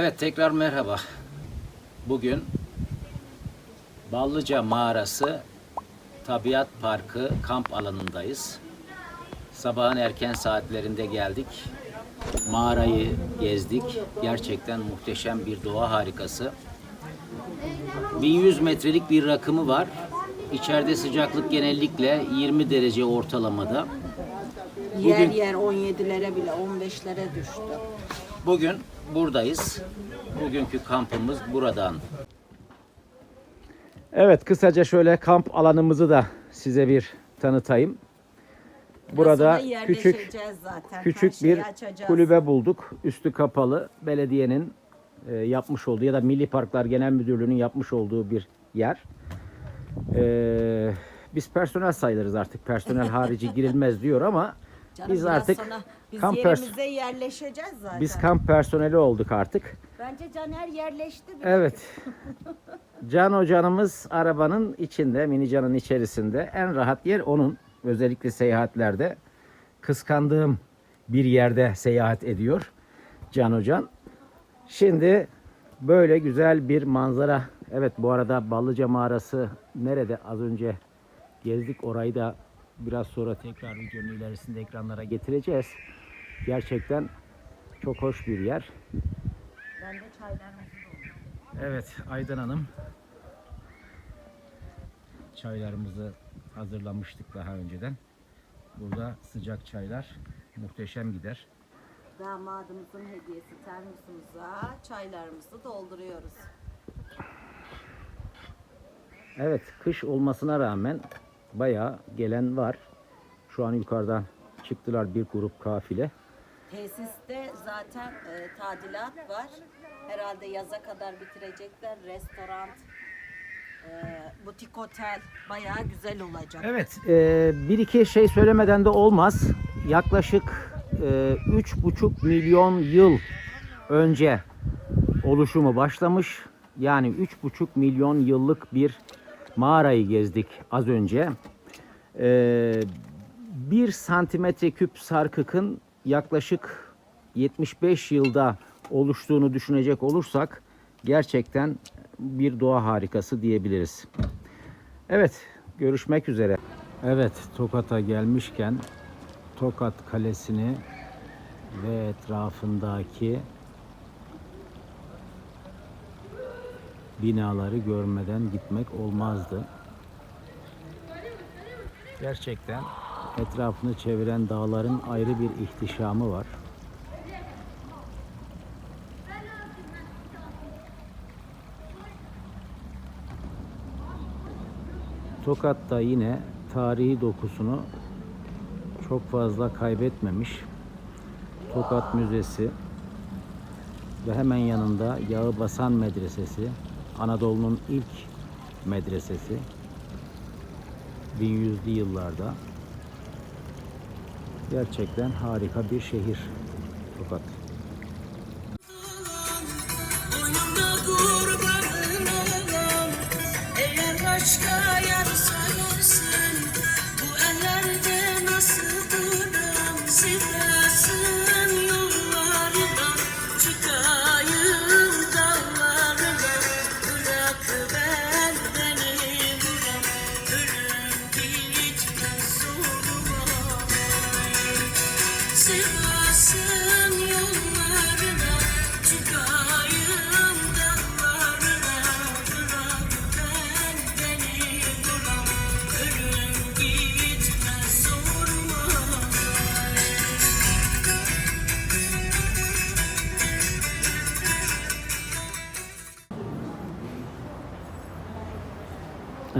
Evet tekrar merhaba. Bugün Ballıca Mağarası Tabiat Parkı kamp alanındayız. Sabahın erken saatlerinde geldik. Mağarayı gezdik. Gerçekten muhteşem bir doğa harikası. 1100 metrelik bir rakımı var. İçeride sıcaklık genellikle 20 derece ortalamada. Yer Bugün- yer 17'lere bile 15'lere düştü. Bugün buradayız. Bugünkü kampımız buradan. Evet kısaca şöyle kamp alanımızı da size bir tanıtayım. Burada küçük zaten. Küçük bir açacağız. kulübe bulduk. Üstü kapalı. Belediyenin e, yapmış olduğu ya da Milli Parklar Genel Müdürlüğü'nün yapmış olduğu bir yer. E, biz personel sayılırız artık. Personel harici girilmez diyor ama Canım biz biraz artık sonra biz kamp pers- yerimize yerleşeceğiz zaten. biz kamp personeli olduk artık. Bence Caner yerleşti bile. Evet. Can hocanımız arabanın içinde, mini canın içerisinde. En rahat yer onun. Özellikle seyahatlerde. Kıskandığım bir yerde seyahat ediyor Can hocan. Şimdi böyle güzel bir manzara. Evet bu arada Ballıca mağarası nerede? Az önce gezdik. Orayı da biraz sonra tekrar videonun ilerisinde ekranlara getireceğiz. Gerçekten çok hoş bir yer. Ben de doldurdum. Evet Aydan Hanım. Çaylarımızı hazırlamıştık daha önceden. Burada sıcak çaylar muhteşem gider. Damadımızın hediyesi termosumuza çaylarımızı dolduruyoruz. Evet kış olmasına rağmen bayağı gelen var. Şu an yukarıdan çıktılar bir grup kafile. Tesiste zaten e, tadilat var. Herhalde yaza kadar bitirecekler. Restoran, e, butik otel bayağı güzel olacak. Evet e, bir iki şey söylemeden de olmaz. Yaklaşık e, üç buçuk milyon yıl önce oluşumu başlamış. Yani üç buçuk milyon yıllık bir mağarayı gezdik az önce. E, bir santimetre küp sarkıkın yaklaşık 75 yılda oluştuğunu düşünecek olursak gerçekten bir doğa harikası diyebiliriz. Evet, görüşmek üzere. Evet, Tokat'a gelmişken Tokat Kalesi'ni ve etrafındaki binaları görmeden gitmek olmazdı. Gerçekten etrafını çeviren dağların ayrı bir ihtişamı var. Tokat da yine tarihi dokusunu çok fazla kaybetmemiş. Tokat Müzesi ve hemen yanında Yağıbasan Medresesi, Anadolu'nun ilk medresesi. 1100'lü yıllarda. Gerçekten harika bir şehir. Tokat. Başka yar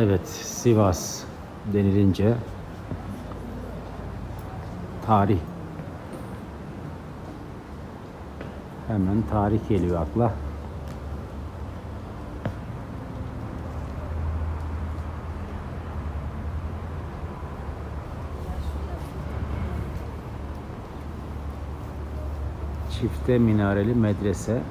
Evet, Sivas denilince tarih hemen tarih geliyor akla. Çifte minareli medrese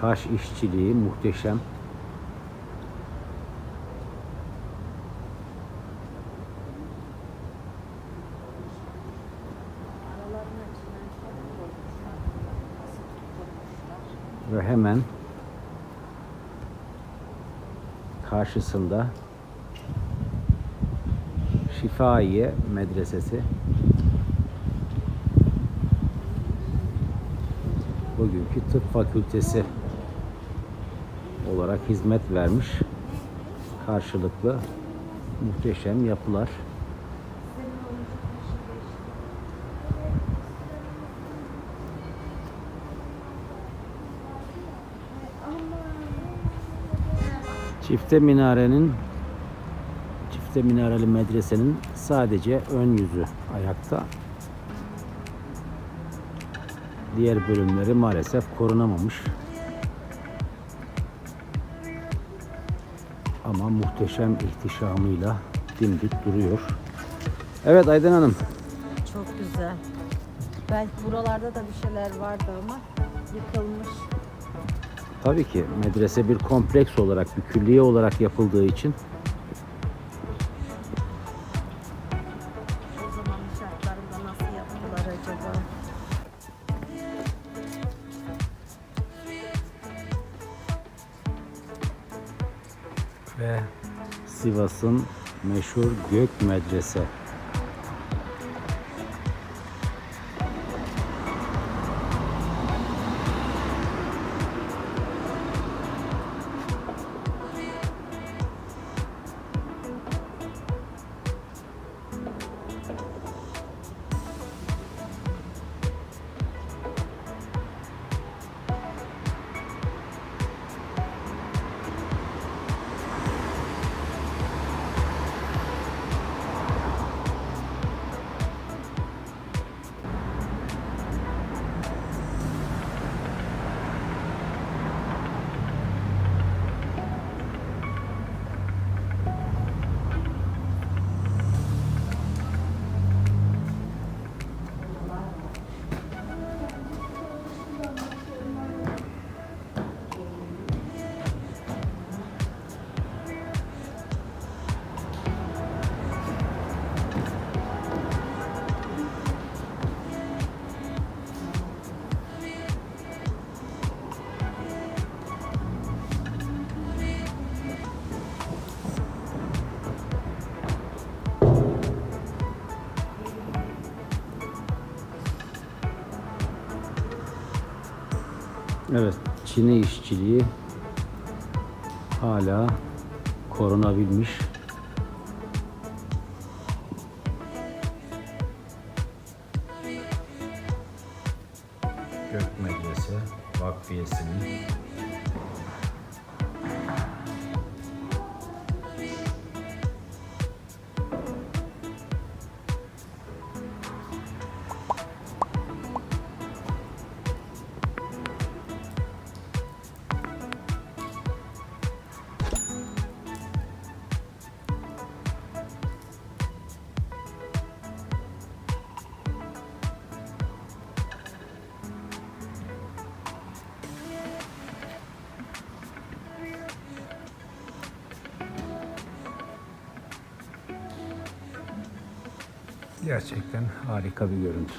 Taş işçiliği muhteşem. Ve hemen karşısında Şifaiye Medresesi. Bugünkü tıp fakültesi olarak hizmet vermiş. Karşılıklı muhteşem yapılar. Çifte minarenin çifte minareli medresenin sadece ön yüzü ayakta. Diğer bölümleri maalesef korunamamış. Ama muhteşem ihtişamıyla dimdik duruyor. Evet Aydın Hanım. Çok güzel. Belki buralarda da bir şeyler vardı ama yıkılmış. Tabii ki medrese bir kompleks olarak, bir külliye olarak yapıldığı için ve Sivas'ın meşhur Gök Medrese. Çin'i işçiliği hala korunabilmiş. Gerçekten harika bir görüntü.